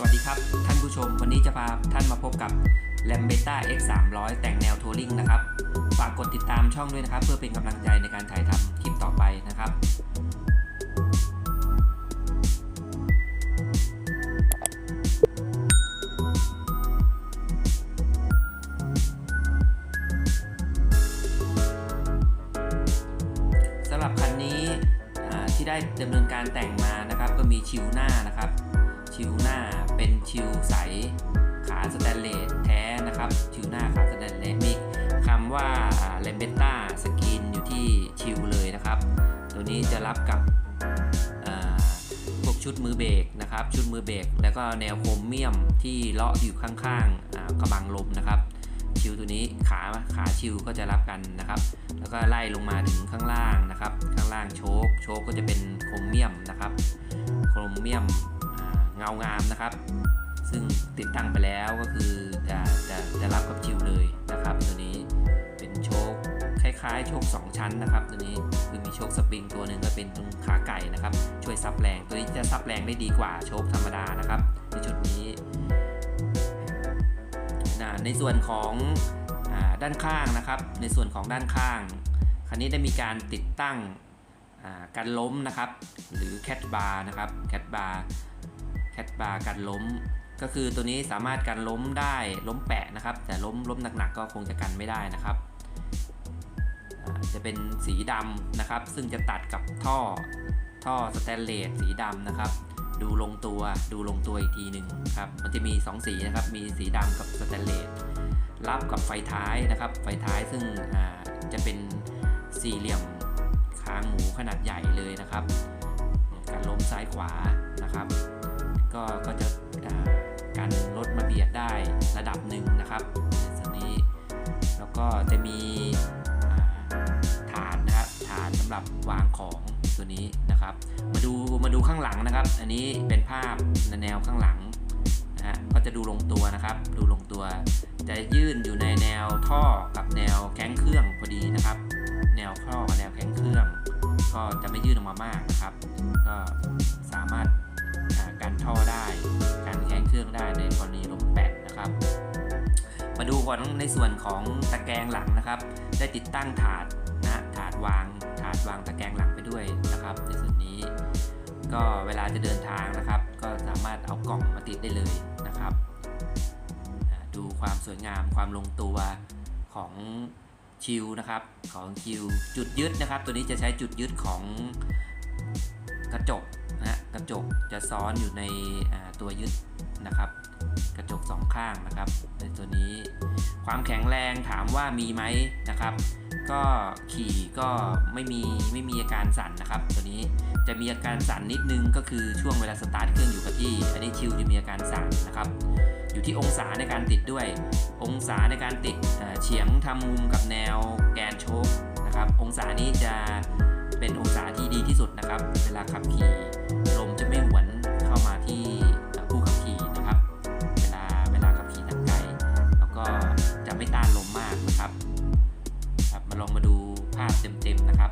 สวัสดีครับ ท่านผู้ชมวันนี้จะพาท่านมาพบกับ l a m b e t a X 3 0 0แต่งแนวทัวริงนะครับ ฝากกดติดตามช่องด้วยนะครับ เพื่อเป็นกำลังใจในการถ่ายทำคลิปต่อไปนะครับสำหรับคันนี้ที่ได้ดำเนินการแต่งมานะครับ ก็มีชิวหน้านะครับ ชิวหน้าเป็นชิวใส ขาสแตนเลสแท้นะครับชิวหน้าขาสแตนเลสมีคำว่าเลมเบต้าสกินอยู่ที่ชิวเลยนะครับ ตัวนี้จะรับกับพวกชุดมือเบรกนะครับ ชุดมือเบรกแล้วก็แนวโครเมียมที่เลาะอยู่ข้างๆกระบังลมนะครับ ชิวตัวนี้ขาขาชิวก็จะรับกันนะครับ แล้วก็ไล่ลงมาถึงข้างล่างนะครับ ข้างล่างโชคโชคก็จะเป็นโครเมียมนะครับ โครเมียม เงางามนะครับ ซึ่งติดตั้งไปแล้วก็คือจะจะจะรับกับชิวเลยนะครับ ตัวนี้เป็นโชคคล้ายๆ โชค 2 ชั้นนะครับ ตัวนี้คือมีโชคสปริงตัวหนึ่งก็เป็นตรงขาไก่นะครับ ช่วยซับแรงตัวนี้จะซับแรงได้ดีกว่าโชคธรรมดานะครับในชุดนี้นะในส่วนของอด้านข้างนะครับ ในส่วนของด้านข้าง คันนี้ได้มีการติดตั้งอ่ากันล้มนะครับ หรือแคทบาร์นะครับแคทบาร์ แคทบาร์กันล้ม ก็คือตัวนี้สามารถกันล้มได้ล้มแปะนะครับ แต่ล้มล้มหนักๆก็คงจะกันไม่ได้นะครับ จะเป็นสีดำนะครับ ซึ่งจะตัดกับท่อท่อสแตนเลสสีดำนะครับ ดูลงตัวดูลงตัวอีกทีหนึ่งครับมันจะมี 2 สีนะครับ มีสีดำกับสแตนเลสรับกับไฟท้ายนะครับ ไฟท้ายซึ่งจะเป็นสี่เหลี่ยมค้างหมูขนาดใหญ่เลยนะครับ การล้มซ้ายขวานะครับ ก็ก็จะการรถมาเบียดได้ระดับหนึ่งนะครับในส่วนนี้แล้วก็จะมีฐานนะครับฐานสำหรับวางของตัวนี้นะครับ มาดูมาดูข้างหลังนะครับ อันนี้เป็นภาพในแนวข้างหลังนะฮะก็จะดูลงตัวนะครับ ดูลงตัว จะยื่นอยู่ในแนวท่อกับแนวแข้งเครื่องพอดีนะครับ แนวท่อกับแนวแข้งเครื่อง ก็จะไม่ยื่นออกมามากนะครับ ก็สามารถ ท่อได้กันแข้งเครื่องได้ในกรณีลมแปดนะครับ มาดูก่อนในส่วนของตะแกรงหลังนะครับ ได้ติดตั้งถาดนะถาดวางถาดวางตะแกรงหลังไปด้วยนะครับ ในส่วนนี้ก็เวลาจะเดินทางนะครับ ก็สามารถเอากล่องมาติดได้เลยนะครับ ดูความสวยงามความลงตัวของชิวนะครับของชิวจุดยึดนะครับ ตัวนี้จะใช้จุดยึดของกระจกนะ กระจกจะซ้อนอยู่ในตัวยึดนะครับ กระจกสองข้างนะครับในตัวนี้ความแข็งแรงถามว่ามีไหมนะครับ ก็ขี่ก็ไม่มีไม่มีอาการสั่นนะครับ ตัวนี้จะมีอาการสั่นนิดนึงก็คือช่วงเวลาสตาร์ทเครื่องอยู่กับที่ อันนี้ชิวจะมีอาการสั่นนะครับ อยู่ที่องศาในการติดด้วย องศาในการติดเฉียงทำมุมกับแนวแกนโชคนะครับ องศานี้จะเป็นองศาที่ดีที่สุด ครับเวลาขับขี่ลมจะไม่หวนเข้ามาที่ผู้ขับขี่นะครับ เวลาเวลาขับขี่ทางไกลแล้วก็จะไม่ต้านลมมากนะครับครับมาลองมาดูภาพเต็มๆนะครับ